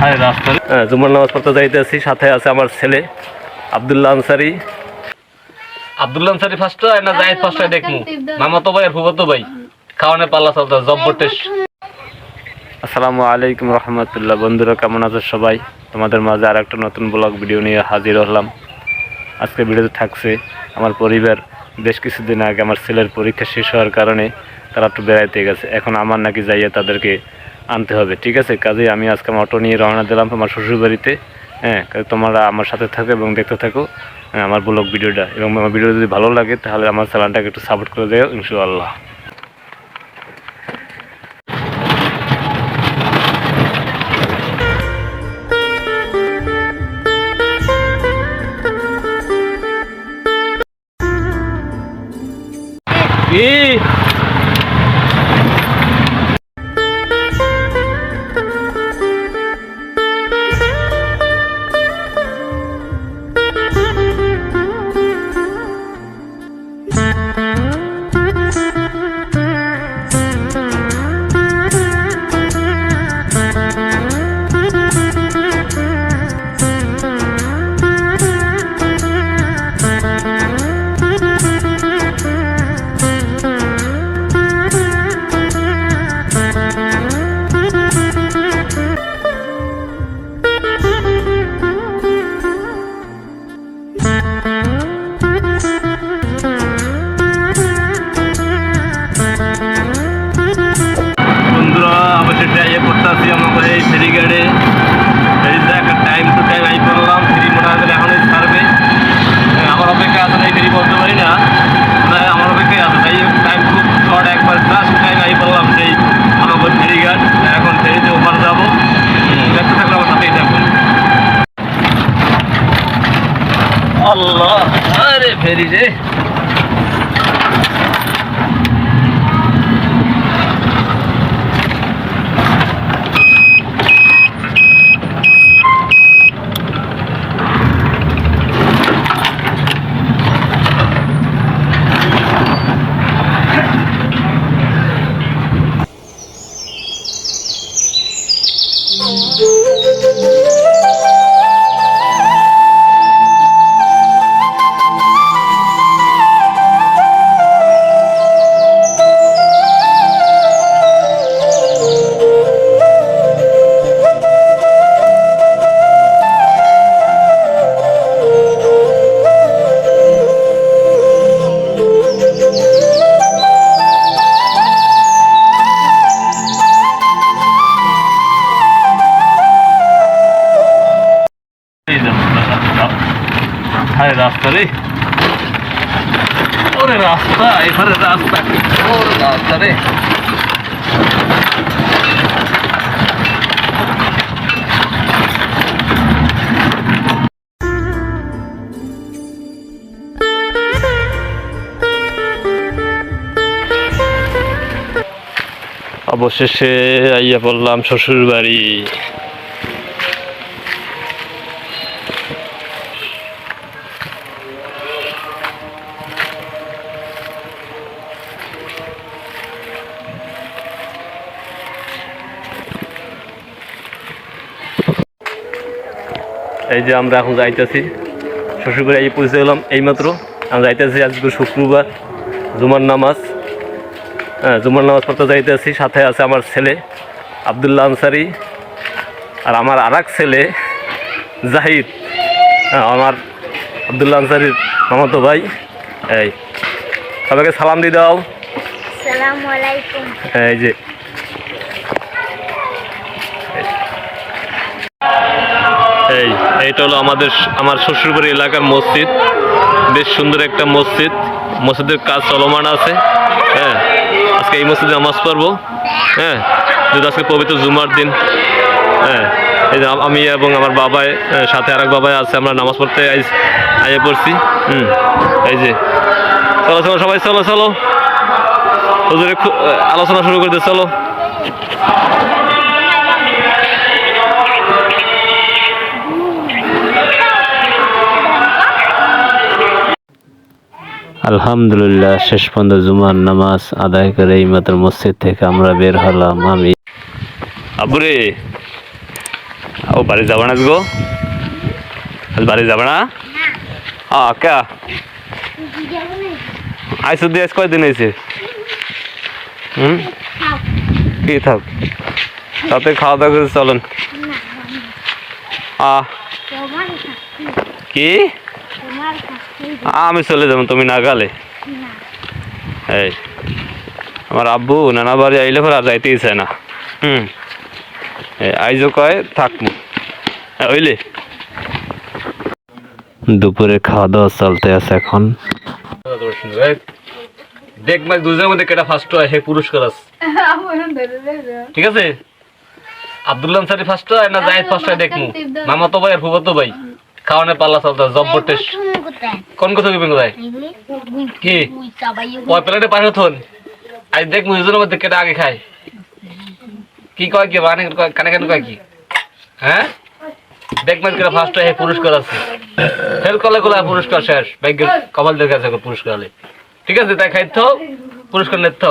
হ্যাঁ জুমার নামাজ পড়তে যাইতেছি সাথে আছে আমার ছেলে আব্দুল্লাহ আনসারি। আব্দুল্লাহ আনসারি ফার্স্ট না জাহিদ ফার্স্ট দেখমু। মামাতো ভাই আর ফুফাতো ভাই খাওয়ানে পাল্লা চলতে জব্বর টেস্ট আসসালামু আলাইকুম রহমতুল্লাহ। বন্ধুরা কেমন আছো সবাই? তোমাদের মাঝে আর একটা নতুন ব্লগ ভিডিও নিয়ে হাজির হলাম। আজকে ভিডিওতে থাকছে আমার পরিবার। বেশ কিছুদিন আগে আমার ছেলের পরীক্ষা শেষ হওয়ার কারণে তারা একটু বেড়াইতে গেছে। এখন আমার নাকি যাইয়ে তাদেরকে আনতে হবে ঠিক আছে? কাজে আমি আজকে আমার অটো নিয়ে রওনা দিলাম আমার শ্বশুরবাড়িতে হ্যাঁ? তোমরা আমার সাথে থাকো এবং দেখতে থাকো হ্যাঁ, আমার ব্লগ ভিডিওটা। এবং আমার ভিডিও যদি ভালো লাগে তাহলে আমার চ্যানেলটাকে একটু সাপোর্ট করে দেও ইনশাআল্লাহ। আসি আমাকে এই ফেরি গাড়ে। ফেরিতে একটা টাইম টু টাইম আই করলাম ফেরি হয় এখনই ছাড়বে। আমার অপেক্ষা আছে এই ফেরি বলতে পারি না। আমার অপেক্ষায় আছে। তাই টাইম খুব শর্ট একবার জাস্ট টাইম আই করলাম সেই আমাকে ফেরি ঘাট। এখন ফেরিতে ওপার যাব। দেখতে থাকলে আমার সাথেই থাকবেন আল্লাহ আরে ফেরি রে। হায় রাস্তা রে। ওরে রাস্তা, এখানে রাস্তা। ওরে রাস্তা রে। অবশেষে আইয়া পড়লাম শ্বশুর বাড়ি এই যে আমরা এখন যাইতেছি। শ্বশুরবাড়ি এই পৌঁছে গেলাম এইমাত্র। আমরা যাইতেছি আজকে শুক্রবার জুমার নামাজ। হ্যাঁ জুমার নামাজ পড়তে যাইতেছি। সাথে আছে আমার ছেলে আবদুল্লাহ আনসারি আর আমার আর ছেলে জাহিদ। হ্যাঁ আমার আবদুল্লাহ আনসারির মামাতো ভাই। এই সবাইকে সালাম দিয়ে দাও। এই যে এই, এইটা হলো আমাদের আমার শ্বশুরবাড়ি এলাকার মসজিদ। বেশ সুন্দর একটা মসজিদ। মসজিদের কাজ চলমান আছে। হ্যাঁ আজকে এই মসজিদে নামাজ পড়ব। হ্যাঁ যেহেতু আজকে পবিত্র জুমার দিন। হ্যাঁ এই যে আমি এবং আমার বাবাই সাথে আরেক বাবাই আছে, আমরা নামাজ পড়তে আইয়ে পড়ছি। হুম, এই যে। চলো চলো, সবাই, চলো চলো। আলোচনা শুরু করতে চলো। আলহামদুলিল্লাহ, শেষ পর্যন্ত জুমার নামাজ আদায় করে এই মাত্র মসজিদ থেকে আমরা বের হলাম। আমি আব্বুরে ও বাড়ি যাবে না গো? আজ বাড়ি যাবে না? কা আইসু দিয়ে কয়দিন হয়েছে হুম? কি থাক? তাতে খাওয়া দাওয়া করে চলেন। আ। কি? আমি চলে যাব তুমি না গেলে না এই আমার আব্বু নানা বাড়ি আইলে পর আর যাইতেই চায় না। হুম এই আইজো কয় থাকব হ্যাঁ, ওইলে। দুপুরে খাওয়া দাওয়া চলতে আছে এখন। দেখ মাস দুজনের মধ্যে কেটা ফার্স্ট হয় সে পুরস্কার আছে। ঠিক আছে? আব্দুল্লাহ আনসারি ফার্স্ট হয় না জাহিদ ফার্স্ট হয় দেখমু মামা তো ভাই আর ফুফাতো ভাই খাওয়ানে পাল্লা চলতে জব্বর টেস্ট কোন কথা কইবেন কোথায়? কি? ওই প্লেটে পাশে থন আজ দেখ দুজনের মধ্যে কেটা আগে খায়। কি কয় কি? কয়- কানে কানে কয় কি? হ্যাঁ? দেখ মানে কেটা ফার্স্ট হয় পুরস্কার আছে। ফেল করলে গুলা পুরস্কার শেষ। ভাগ্য কপাল দেখে আছে পুরস্কার হলে ঠিক আছে, তাই খাইতে পুরস্কার নিতে